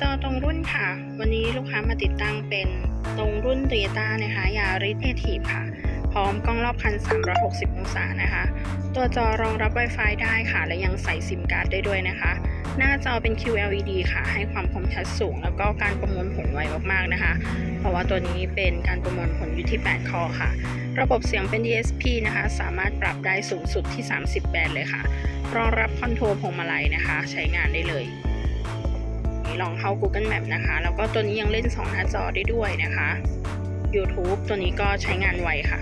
จอตรงรุ่นค่ะ วันนี้ลูกค้ามาติดตั้งเป็นตรงรุ่น t o y ต้านะคะยาริสเอทีฟค่ะ พร้อมกล้องรอบคัน 360 องศานะคะ ตัวจอรองรับ Wi-Fi ได้ค่ะ และยังใส่ซิมการ์ดได้ด้วยนะคะ หน้าจอเป็น QLED ค่ะ ให้ความคมชัดสูง แล้วก็การประมวลผลไวมากๆนะคะ เพราะว่าตัวนี้เป็นการประมวลผลอยู่ที่ 8 คอค่ะ ระบบเสียงเป็น DSP นะคะ สามารถปรับได้สูงสุดที่ 30 แบนด์เลยค่ะ รองรับคอนโทรลพวงมาลัยนะคะ ใช้งานได้เลย ลองเข้า Google Map นะคะ แล้วก็ตัวนี้ยังเล่น 2 หน้าจอได้ด้วยนะคะ YouTube ตัวนี้ก็ใช้งานไวค่ะ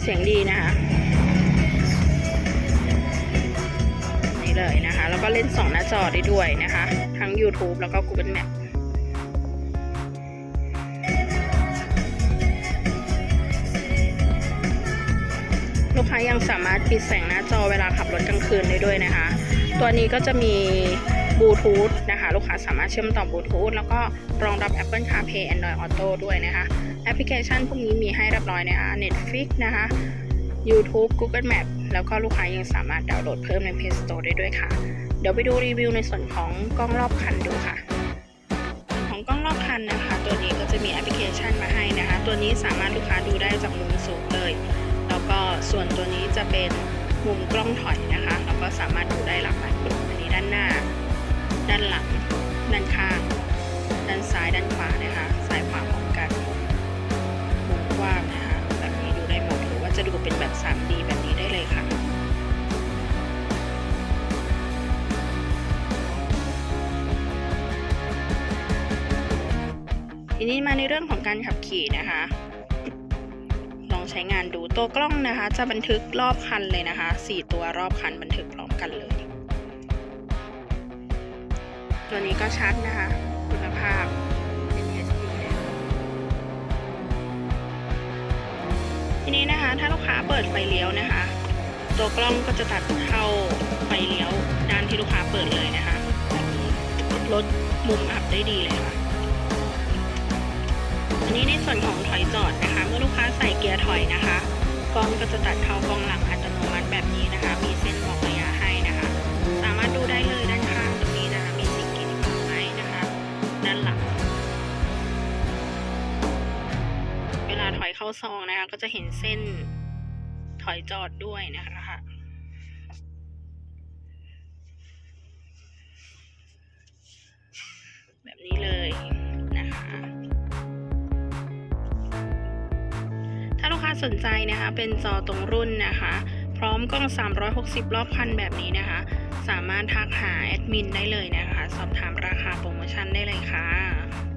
เสียงดีนะคะนี่เลยนะคะ แล้วก็เล่น 2 หน้าจอได้ด้วยนะคะ ทั้ง YouTube แล้วก็ Google Map ลูกค้ายังสามารถปิดแสงหน้าจอเวลาขับรถกลางคืนได้ด้วยนะคะ ตัวนี้ก็จะมีบลูทูธนะคะ ลูกค้าสามารถเชื่อมต่อบลูทูธแล้วก็รองรับ Apple CarPlay Android Auto ด้วยนะคะ แอปพลิเคชันพวกนี้มีให้เรียบร้อยนะคะ Netflix นะคะ YouTube Google Map แล้วก็ลูกค้ายังสามารถดาวน์โหลดเพิ่มใน Play Store ได้ด้วยค่ะ เดี๋ยวไปดูรีวิวในส่วนของกล้องรอบคันดูค่ะ ของกล้องรอบคันนะคะ ตัวนี้ก็จะมีแอปพลิเคชันมาให้นะคะ ตัวนี้สามารถลูกค้าดูได้จากมุมสูงเลย แล้วก็ส่วนตัวนี้จะเป็น มุมกล้องถอยนะคะแล้วก็สามารถดูได้หลากหลายมุมอันนี้ด้านหน้า ด้านหลัง ด้านข้าง ด้านซ้าย ด้านขวานะคะซ้ายขวาพร้อมกันมุมกว้างนะคะแบบนี้ดูได้หมดหรือว่าจะดูเป็นแบบ 3D แบบนี้ได้เลยค่ะทีนี้มาในเรื่องของการขับขี่นะคะ ใช้งานดูตัวกล้องนะคะ จะบันทึกรอบคันเลยนะคะ 4 ตัวรอบคันบันทึกพร้อมกันเลย ตัวนี้ก็ชัดนะคะ คุณภาพเป็น HD ทีนี้นะคะถ้าลูกค้าเปิดไฟเลี้ยวนะคะ ตัวกล้องก็จะตัดเข้าไฟเลี้ยวด้านที่ลูกค้าเปิดเลยนะคะลดมุมอับได้ดีเลยค่ะ อันนี้ในส่วนของถอยจอดนะคะ เมื่อลูกค้าใส่เกียร์ถอยนะคะกล้องก็จะตัดเข้ากล้องหลังอัตโนมัติแบบนี้นะคะ มีเส้นบอกระยะให้นะคะ สามารถดูได้เลยด้านข้างตรงนี้นะคะ มีสิ่งกีดขวางให้นะคะ ด้านหลัง เวลาถอยเข้าซองนะคะ ก็จะเห็นเส้นถอยจอดด้วยนะคะ สนใจนะคะ เป็นจอตรงรุ่นนะคะ พร้อมกล้อง 360 รอบคันแบบนี้นะคะ สามารถทักหาแอดมินได้เลยนะคะ สอบถามราคาโปรโมชั่นได้เลยค่ะ